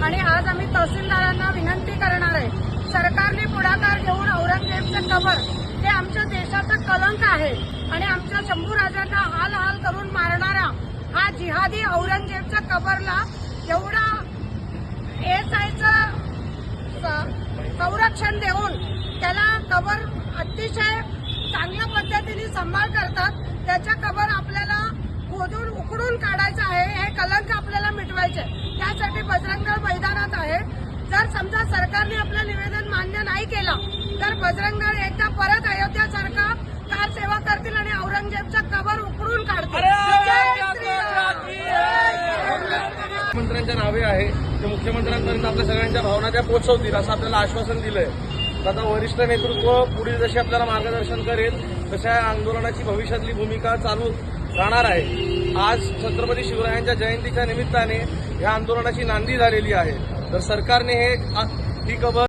आणि आज आम्ही तहसीलदारांना विनंती करणार आहे सरकारने पुढाकार घेऊन औरंगजेबचं कबर हे आमच्या देशाचं कलंक आहे आणि आमच्या शंभू राजांना हाल हाल करून मारणारा हा जिहादी औरंगजेबच्या कबरला एवढा एसआयचं संरक्षण देऊन त्याला कबर अतिशय चांगल्या पद्धतीने सांभाळ करतात. त्याच्या कबर आपल्याला खोदून उकडून काढायचं आहे हे कलंक तर बजरंगदळ एकदा परत अयोध्यासारखा कार सेवा करतील आणि औरंगजेबचा कबर उकडून काढतील! मुख्यमंत्र्यांच्या नावे आहे. ते मुख्यमंत्र्यांपर्यंत आपल्या सगळ्यांच्या भावना त्या पोहोचवतील असं आपल्याला आश्वासन दिलंय. आता वरिष्ठ नेतृत्व पुढील जशी आपल्याला मार्गदर्शन करेल तशा या आंदोलनाची भविष्यातली भूमिका चालू राहणार आहे. आज छत्रपती शिवरायांच्या जयंतीच्या निमित्ताने या आंदोलनाची नांदी झालेली आहे. तर सरकारने हे ही कबर